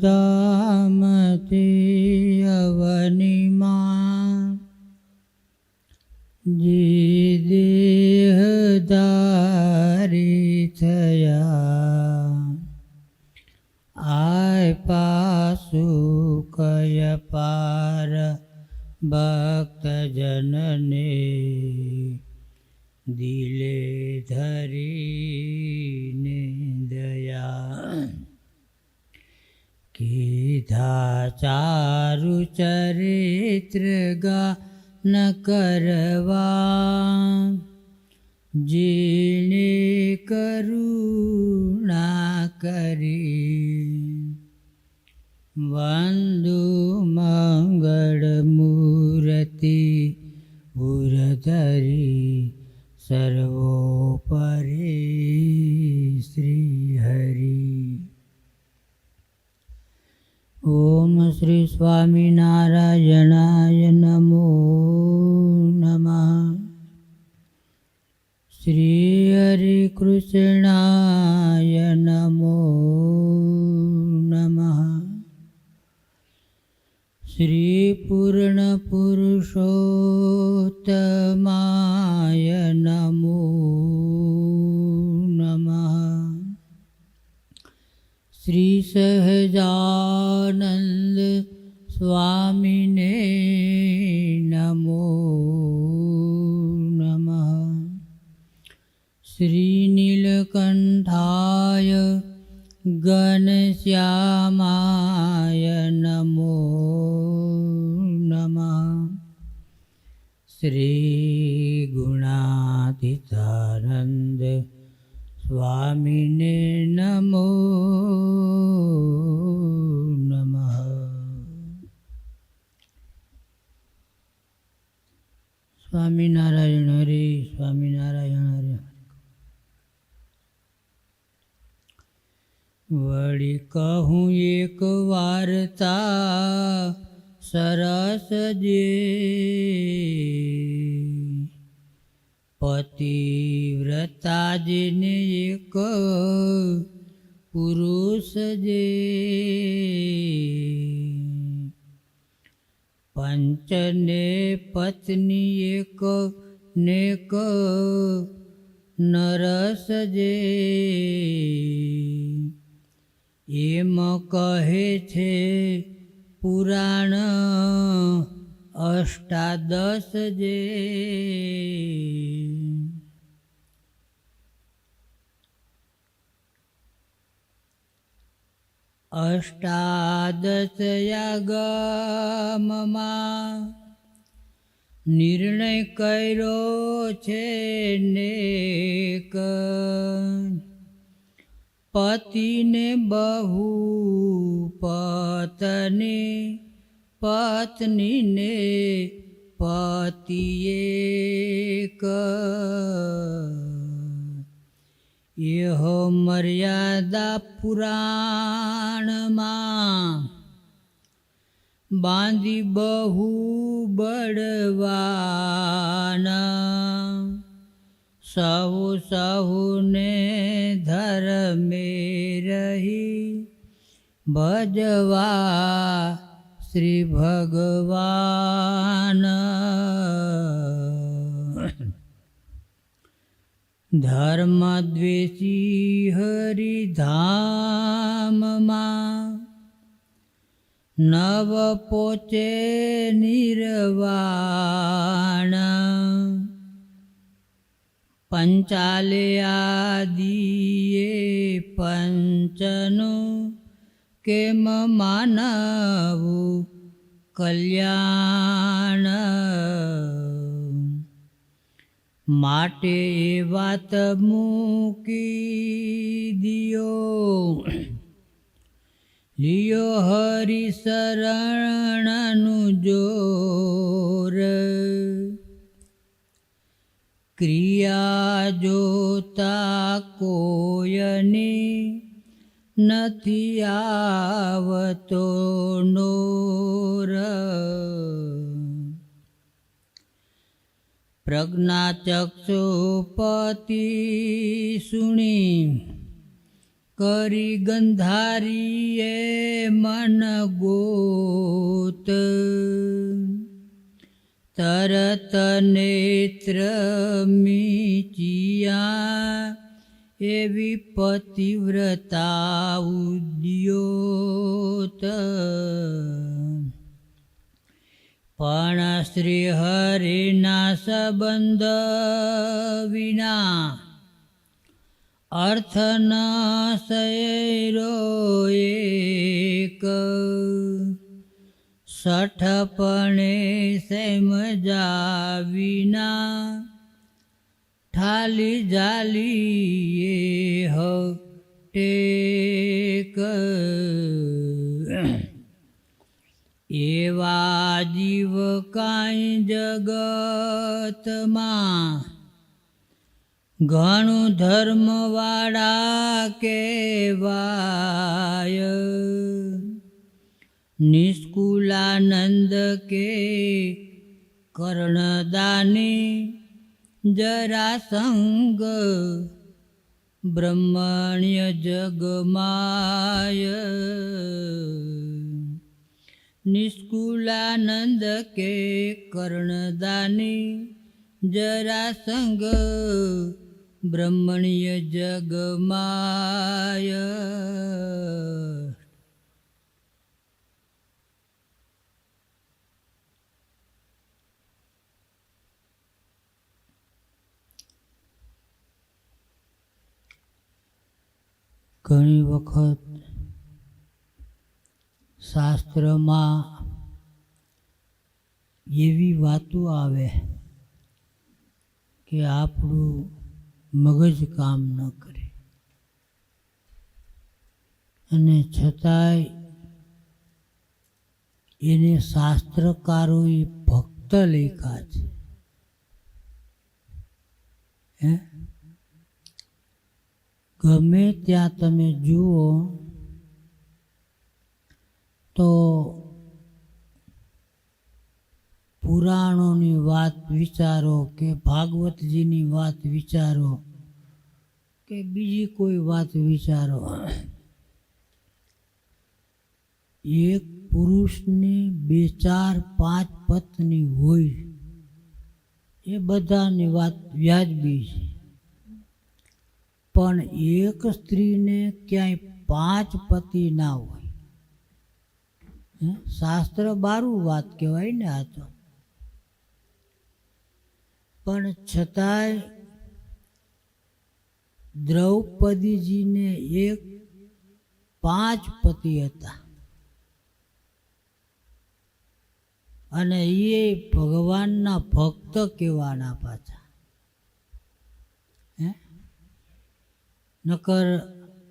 da ગા ન કરવા. જીને કરુણા કરી વંદુ મંગળ મૂર્તિ ઉરધરી સર્વોપરી શ્રી હરિ ઓમ શ્રી સ્વામિનારાયણાય નમો નમઃ શ્રી હરિકૃષ્ણાય નમો નમઃ શ્રી પૂર્ણ ગુણાતીતાનંદ સ્વામીને નમો નમઃ સ્વામિનારાયણ હરે સ્વામિનારાયણ હરે વળી કહું એક વાર્તા સરસ જે પતિવ્રતા જેને એક પુરુષ જે પંચને પત્ની એક નેક નરસ જે એમ કહે છે પુરાણ અષ્ટાદશ જે. અષ્ટાદશયાગમમાં નિર્ણય કર્યો છે નેક. પતિને બહુ પત્ની પત્નીને પતિએ એહો મર્યાદા પુરાણમાં બાંધી બહુ બળવાના. સહુ સહુને ધર્મે રહી ભજવા શ્રી ભગવાન ધર્મ દ્વેષી હરિધામમાં નવ પોચે નિર્વાણ. પંચાલે આદિએ પંચનું કેમ માનવું કલ્યાણ? માટે એ વાત મૂકી દિયો. લિયો હરિ શરણનું જોર. ક્રિયા જોતા કોયની નથી આવતો નોર. પ્રજ્ઞાચક્ષુપતિ સુણી કરી ગંધારીએ મન ગોત. તરત નેત્ર મીચિયા એવી પતિવ્રતા ઉદ્યોત પણ શ્રી હરિના સંબંધ વિના અર્થ ન સૈરો એક. સઠપણે સમજા વિના ઠાલી જાલીએ હટેક એવા જીવ કાંઈ જગતમાં ઘણું ધર્મવાળા કેવાય નિષ્કુલાનંદ કે કર્ણદાની જરાસંગ બ્રહ્મણ્ય જગમાય. નિષ્કુલાનંદ કે કર્ણદાની જરાસંગ બ્રહ્મણ્ય જગમાય. ઘણી વખત શાસ્ત્રમાં એવી વાતો આવે કે આપણું મગજ કામ ન કરે. અને છતાંય એને શાસ્ત્રકારોએ ભક્ત લેખા છે. હે? ગમે ત્યાં તમે જુઓ, તો પુરાણોની વાત વિચારો કે ભાગવતજીની વાત વિચારો કે બીજી કોઈ વાત વિચારો. એક પુરુષની બે, ચાર, પાંચ પત્ની હોય, એ બધાની વાત વ્યાજબી છે. પણ એક સ્ત્રીને ક્યાંય પાંચ પતિ ના હોય? શાસ્ત્ર બારું વાત કહેવાય ને આ તો. પણ છતાંય દ્રૌપદીજીને એક પાંચ પતિ હતા. અને એ ભગવાનના ભક્ત કહેવાના પાછા હે નકર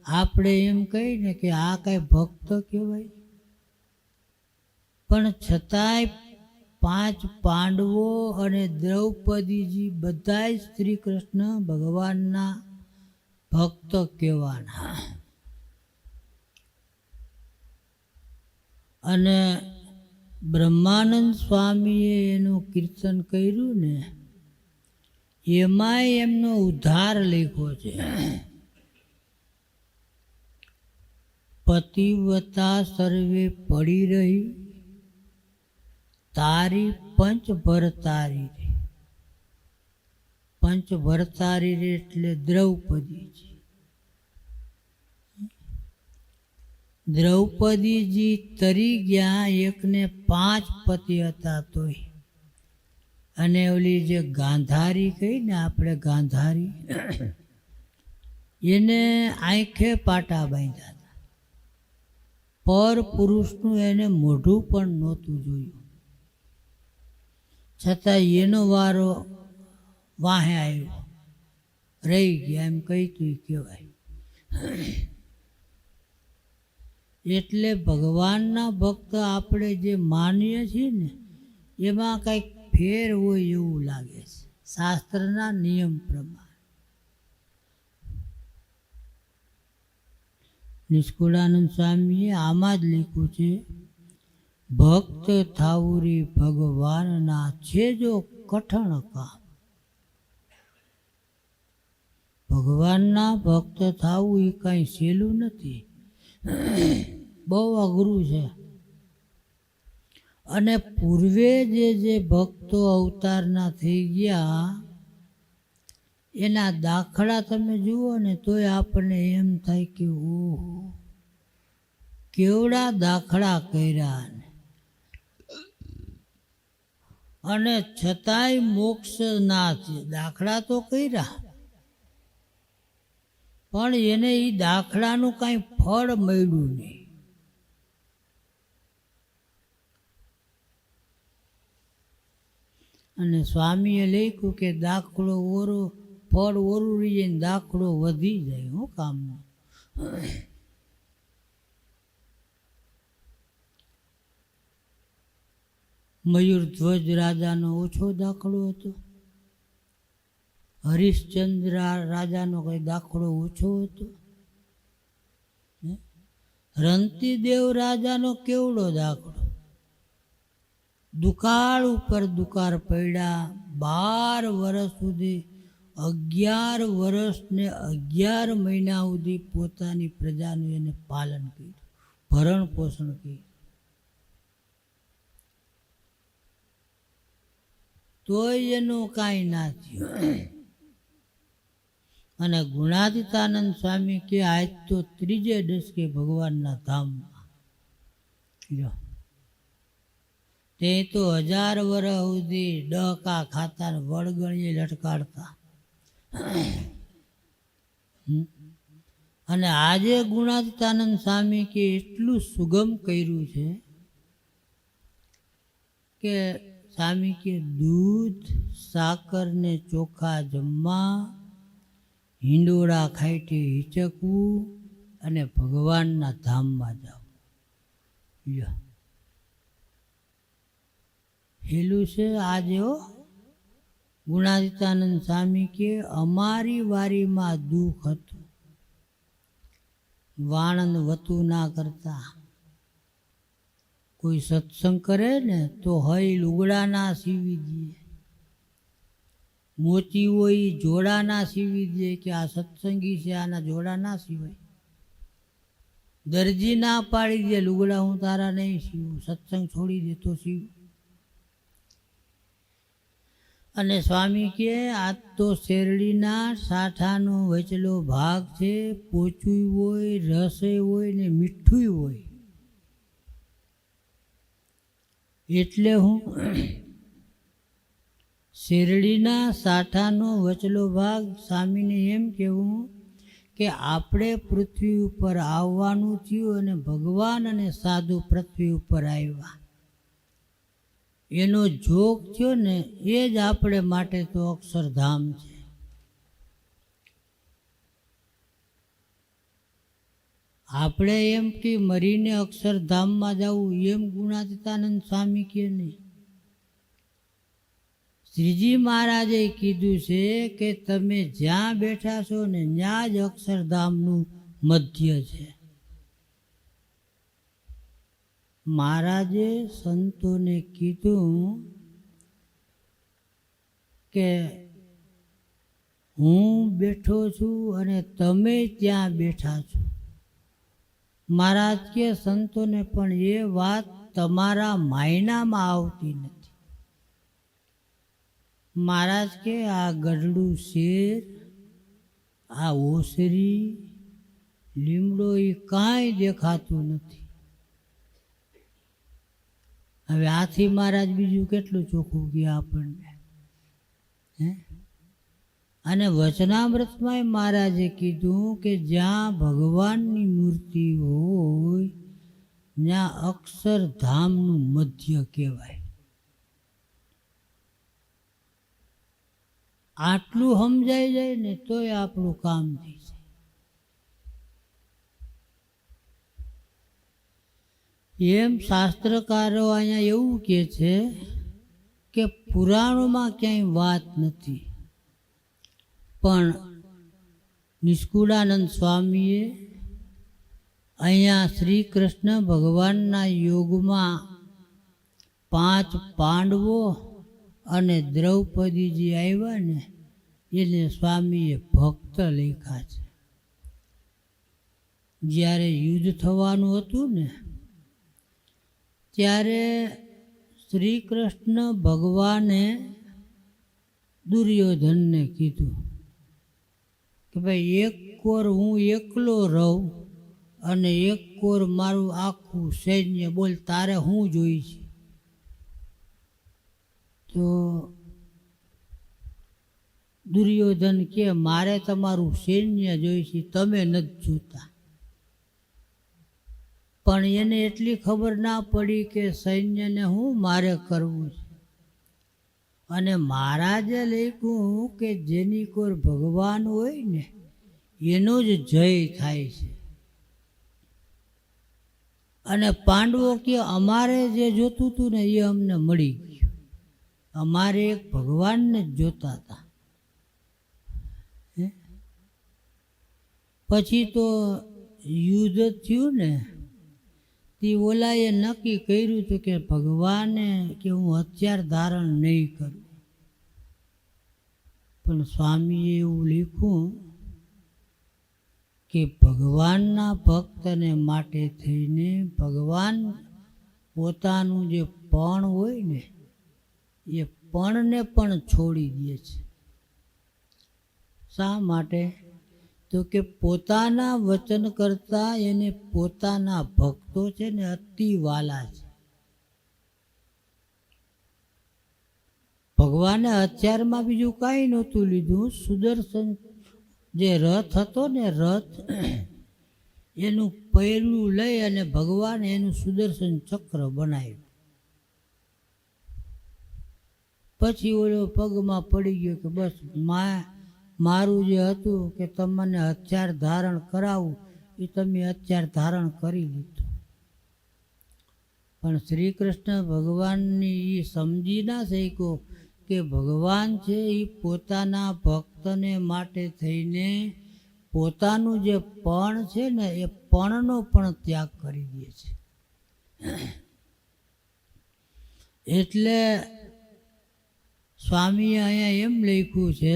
આપણે એમ કહીને કે આ કાંઈ ભક્ત કહેવાય. પણ છતાંય પાંચ પાંડવો અને દ્રૌપદીજી બધાય શ્રી કૃષ્ણ ભગવાનના ભક્ત કહેવાના. અને બ્રહ્માનંદ સ્વામીએ એનું કીર્તન કર્યું ને, એમાંય એમનો ઉદ્ધાર લખ્યો છે. પતિવતા સર્વે પડી રહી. તારી પંચ ભરતારી રે. પંચ ભરતારી રે એટલે દ્રૌપદીજી દ્રૌપદીજી તરી ગયા એકને પાંચ પતિ હતા તોય. અને ઓલી જે ગાંધારી કહી ને આપણે ગાંધારી એને આંખે પાટા બાંધ્યા પર પુરુષનું એને મોઢું પણ નહોતું જોયું. છતાં એનો વારો વાહે આવ્યો. રહી ગયા એમ કહીતું કહેવાય. એટલે ભગવાનના ભક્ત આપણે જે માનીએ છીએ ને, એમાં કંઈક ફેર હોય એવું લાગે છે. શાસ્ત્રના નિયમ પ્રમાણે. નિષ્કુળાનંદ સ્વામીએ આમાં જ લખ્યું છે, ભક્ત થાવુરી ભગવાનના છે જો કઠણ કામ. ભગવાનના ભક્ત થવું એ કાંઈ સહેલું નથી. બહુ અઘરું છે. અને પૂર્વે જે જે ભક્તો અવતારના થઈ ગયા એના દાખલા તમે જુઓ ને તોય આપણને એમ થાય કે ઓહો, કેવડા દાખલા કર્યા અને છતાંય મોક્ષ ના છે દાખલા તો કર્યા. પણ એને એ દાખલાનું કાંઈ ફળ મળ્યું નહીં. અને સ્વામીએ લખ્યું કે દાખલો ઓરો ફળ ઓરું જાય દાખલો વધી જાય હું કામનો મયુર ધ્વજ રાજાનો ઓછો દાખલો હતો. હરિશ્ચંદ્ર રાજાનો કઈ દાખલો ઓછો હતો? રંતીદેવ રાજાનો કેવડો દાખલો? દુકાળ ઉપર દુકાળ પડ્યા બાર વર્ષ સુધી અગિયાર વર્ષ ને અગિયાર મહિના સુધી પોતાની પ્રજાનું એને પાલન કર્યું. ભરણ પોષણ કર્યું. તોય એનું કાંઈ ના થયું. અને ગુણાતીતાનંદ સ્વામી કે આજ તો ત્રીજે દશકે ભગવાનના ધામમાં. જો. તે તો હજાર વર્ષ સુધી ડકા ખાતા વળગણીએ લટકાડતા. અને આજે ગુણાતીતાનંદ સ્વામી કે એટલું સુગમ કર્યું છે કે સ્વામી કે દૂધ, સાકર ને ચોખા જમવા, હિંડોળા ખાઈટી હિચકવું અને ભગવાનના ધામમાં જાવ. હેલું છે આજે ગુણાદિતાનંદ સ્વામી કે અમારી વારીમાં દુઃખ હતું વાણંદ વતું ના કરતા કોઈ સત્સંગ કરે ને તો હઈ લુગડા ના સીવી દે મોચી હોય ઈ જોડા ના સીવી દે કે આ સત્સંગી છે આના જોડા ના સીવાય દરજી ના પાડી દે લુગડા હું તારા નહીં સીવું સત્સંગ છોડી દે તો સીવું અને સ્વામી કે આ તો શેરડીના સાઠાનો વચલો ભાગ છે, પોચું હોય, રસે હોય ને મીઠું હોય. એટલે હું શેરડીના સાઠાનો વચલો ભાગ, સ્વામીને એમ કહેવું કે આપણે પૃથ્વી ઉપર આવવાનું થયું અને ભગવાન અને સાધુ પૃથ્વી ઉપર આવ્યા. એનો જોગ થયો ને એ જ આપણે માટે તો અક્ષરધામ છે. આપણે એમ કે મરીને અક્ષરધામમાં જવું એમ ગુણાતીતાનંદ સ્વામી કે નહીં? શ્રીજી મહારાજે કીધું છે કે તમે જ્યાં બેઠા છો ને ત્યાં જ અક્ષરધામનું મધ્ય છે. મહારાજે સંતોને કીધું કે હું બેઠો છું અને તમે ત્યાં બેઠા છો. મહારાજ કે સંતોને પણ એ વાત તમારા માયનામાં આવતી નથી. મહારાજ કે આ ગઢડું શેર, આ ઓસરી, લીમડો એ કાંઈ દેખાતું નથી. હવે આથી મહારાજ બીજું કેટલું ચોખ્ખું ગયા આપણને? હે? અને વચનામૃતમાં મહારાજે કીધું કે જ્યાં ભગવાનની મૂર્તિ હોય, ત્યાં અક્ષરધામનું મધ્ય કહેવાય. આટલું સમજાઈ જાય ને તોય આપણું કામ થઈ જાય એમ શાસ્ત્રકારો અહીંયા એવું કહે છે કે પુરાણોમાં ક્યાંય વાત નથી. પણ નિષ્કુળાનંદ સ્વામીએ અહીંયા શ્રી કૃષ્ણ ભગવાનના યોગમાં પાંચ પાંડવો અને દ્રૌપદીજી આવ્યા ને એને સ્વામીએ ભક્ત લેખા છે. જ્યારે યુદ્ધ થવાનું હતું ને ત્યારે શ્રી કૃષ્ણ ભગવાને દુર્યોધનને કીધું કે ભાઈ એક કોર હું એકલો રહું અને એક કોર મારું આખું સૈન્ય બોલ, તારે હું જોઈ છે તો દુર્યોધન કે, મારે તમારું સૈન્ય જોઈ છે તમે નથી જોતા. પણ એને એટલી ખબર ના પડી કે સૈન્યને હું મારે કરવું છે. અને મહારાજે લખ્યું કે જેની કોઈ ભગવાન હોય ને, એનો જ જય થાય છે. અને પાંડવો કે અમારે જે જોતું હતું ને, એ અમને મળી ગયું. અમારે એક ભગવાનને જ જોતા હતા? પછી તો યુદ્ધ થયું ને તે ઓલાએ નક્કી કર્યું હતું કે ભગવાને કે હું હથિયાર ધારણ નહીં કરું. પણ સ્વામીએ એવું લખ્યું કે ભગવાનના ભક્તને માટે થઈને ભગવાન પોતાનું જે પણ હોય ને, એ પણને પણ છોડી દે છે. શા માટે? તો કે પોતાના વચન કરતાં એને પોતાના ભક્તો છે ને અતિ વાલા છે. ભગવાને હથિયારમાં બીજું કાંઈ નહોતું લીધું. સુદર્શન જે રથ હતો ને રથ, એનું પૈરું લઈ અને ભગવાન એનું સુદર્શન ચક્ર બનાવ્યું. પછી ઓલો પગમાં પડી ગયો કે બસ મા મારું જે હતું કે તમને હથિયાર ધારણ કરાવું એ તમે હથિયાર ધારણ કરી લીધું. પણ શ્રી કૃષ્ણ ભગવાનની એ સમજી ના શક્યો કે ભગવાન છે એ પોતાના ભક્તને માટે થઈને પોતાનું જે પણ છે ને, એ પણનો પણ ત્યાગ કરી દે છે. એટલે સ્વામીએ અહીંયા એમ લખ્યું છે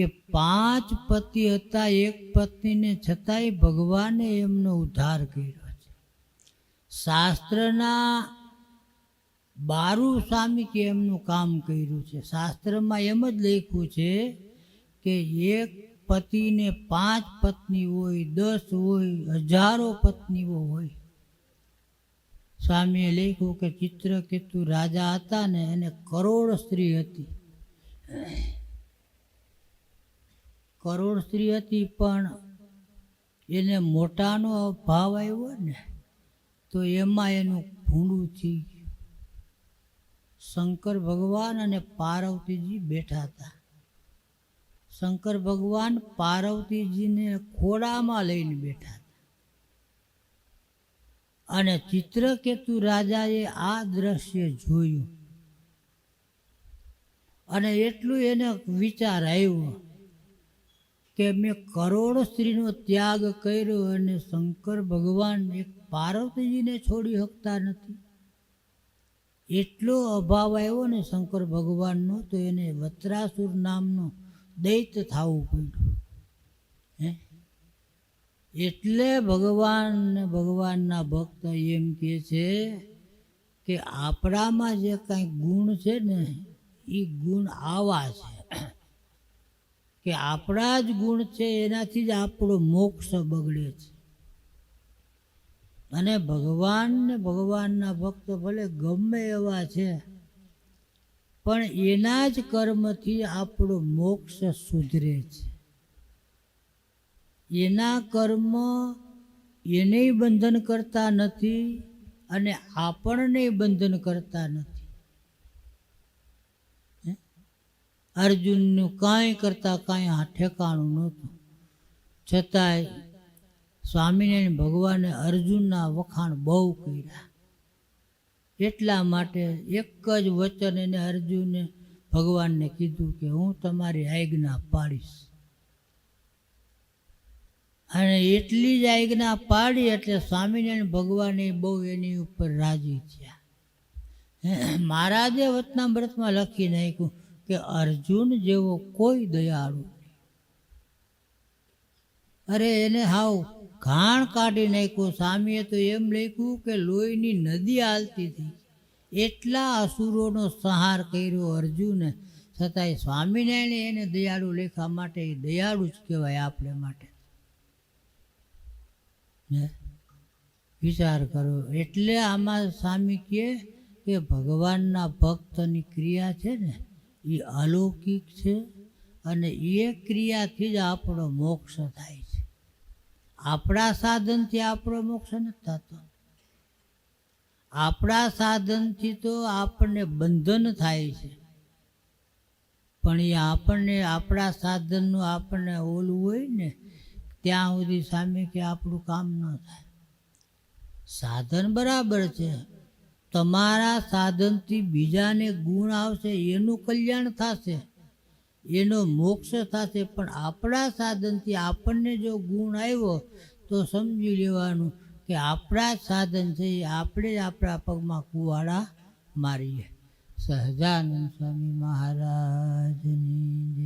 કે પાંચ પતિ હતા, એક પત્નીને છતાંય ભગવાને એમનો ઉદ્ધાર કર્યો છે. શાસ્ત્રના બારું સ્વામી એમનું કામ કર્યું છે. શાસ્ત્રમાં એમ જ લખ્યું છે કે એક પતિને પાંચ પત્ની હોય, દસ હોય, હજારો પત્નીઓ હોય. સ્વામીએ લખ્યું કે ચિત્રકેતુ રાજા હતા ને, એને કરોડ સ્ત્રી હતી. કરોડ સ્ત્રી હતી પણ એને મોટાનો ભાવ આવ્યો ને, તો એમાં એનું ભૂંડું થઈ ગયું. શંકર ભગવાન અને પાર્વતીજી બેઠા હતા. શંકર ભગવાન પાર્વતીજીને ખોડામાં લઈને બેઠા હતા. અને ચિત્રકેતુ રાજાએ આ દ્રશ્ય જોયું. અને એટલું એને વિચાર આવ્યો કે મેં કરોડ સ્ત્રીનો ત્યાગ કર્યો અને શંકર ભગવાન એક પાર્વતીજીને છોડી શકતા નથી. એટલો અભાવ આવ્યો ને શંકર ભગવાનનો તો એને વત્રાસુર નામનો દૈત્ય થવું પડ્યું. હે? એટલે ભગવાન ભગવાનના ભક્ત એમ કહે છે કે આપણામાં જે કાંઈ ગુણ છે ને એ ગુણ આવા છે. કે આપણા જ ગુણ છે, એનાથી જ આપણો મોક્ષ બગડે છે. અને ભગવાન ને ભગવાનના ભક્ત ભલે ગમે એવા છે, પણ એના જ કર્મથી આપણો મોક્ષ સુધરે છે. એના કર્મ એને બંધન કરતા નથી અને આપણને બંધન કરતા નથી હે? અર્જુનનું કાંઈ કરતાં કાંઈ આ ઠેકાણું નહોતું. છતાંય સ્વામિનારાયણ ભગવાને અર્જુનના વખાણ બહુ કર્યા. એટલા માટે એક જ વચન એને અર્જુને ભગવાનને કીધું કે હું તમારી આજ્ઞા પાડીશ. અને એટલી જ આજ્ઞા પાડી એટલે સ્વામિનારાયણ ભગવાને બહુ એની ઉપર રાજી થયા. મહારાજે વચના વ્રતમાં લખી નાખ્યું કે અર્જુન જેવો કોઈ દયાળુ. અરે એને હાવ ઘાણ કાઢી નાખ્યું. સ્વામીએ તો એમ લખ્યું કે લોહીની નદી હાલતી હતી. એટલા અસુરોનો સંહાર કર્યો અર્જુને. છતાંય સ્વામિનારાયણે એને દયાળુ લેખા માટે એ દયાળુ જ કહેવાય આપણે માટે? વિચાર કરો. એટલે આમાં સ્વામી કહે કે ભગવાનના ભક્તની ક્રિયા છે ને એ અલૌકિક છે અને એ ક્રિયાથી જ આપણો મોક્ષ થાય છે. આપણા સાધનથી આપણો મોક્ષ નથી થતો. આપણા સાધનથી તો આપણને બંધન થાય છે. પણ એ આપણને, આપણા સાધનનું આપણને ઓલું હોય ને, ત્યાં સુધી સામે કે આપણું કામ ન થાય. સાધન બરાબર છે. તમારા સાધનથી બીજાને ગુણ આવશે, એનું કલ્યાણ થશે, એનો મોક્ષ થશે પણ આપણા સાધનથી આપણને જો ગુણ આવ્યો, તો સમજી લેવાનું કે આપણા સાધન છે, એ આપણે જ આપણા પગમાં કુવાડા મારીએ સહજાનંદ સ્વામી મહારાજની.